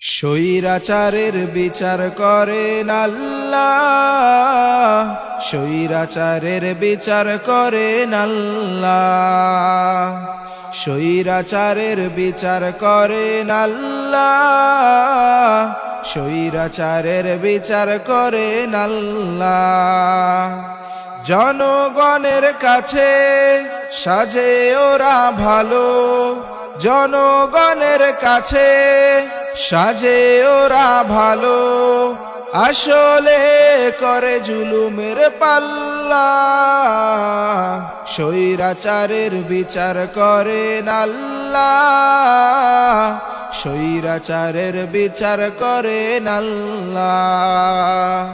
স্বৈরাচারের বিচার করেন আল্লাহ স্বৈরাচারের বিচার করেন আল্লাহ স্বৈরাচারের বিচার করেন আল্লাহ স্বৈরাচারের বিচার করেন আল্লাহ জনগণের কাছে সাজে ওরা ভালো। জনগণের কাছে সাজে ওরা ভালো, আসলে করে জুলুমের পাল্লা। স্বৈরাচারের বিচার করেন আল্লাহ স্বৈরাচারের বিচার করেন আল্লাহ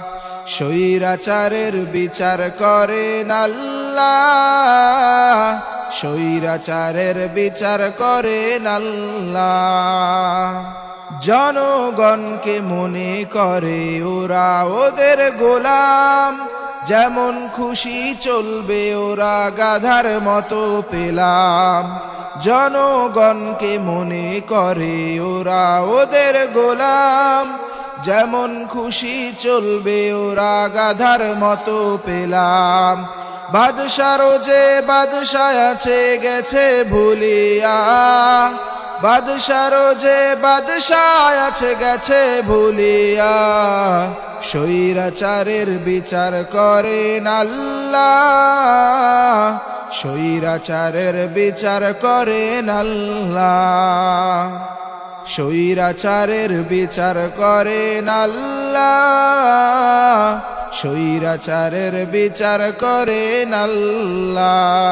স্বৈরাচারের বিচার করেন আল্লাহ স্বৈরাচারের বিচার করেন আল্লাহ জনগণকে মনে করে ওরা ওদের গোলাম। যেমন খুশি চলবে ওরা গাধার মতো পেলাম। জনগণকে মনে করে ওরা ওদের গোলাম। যেমন খুশি চলবে ওরা গাধার মতো পেলাম। বাদশারও যে বাদশায় আছে গেছে ভুলিয়া। বাদশারও যে বাদশায় আছে, গেছে ভুলিয়া। স্বৈরাচারের বিচার করেন আল্লাহ স্বৈরাচারের বিচার করেন আল্লাহ স্বৈরাচারের বিচার করেন আল্লাহ স্বৈরাচারের বিচার করেন আল্লাহ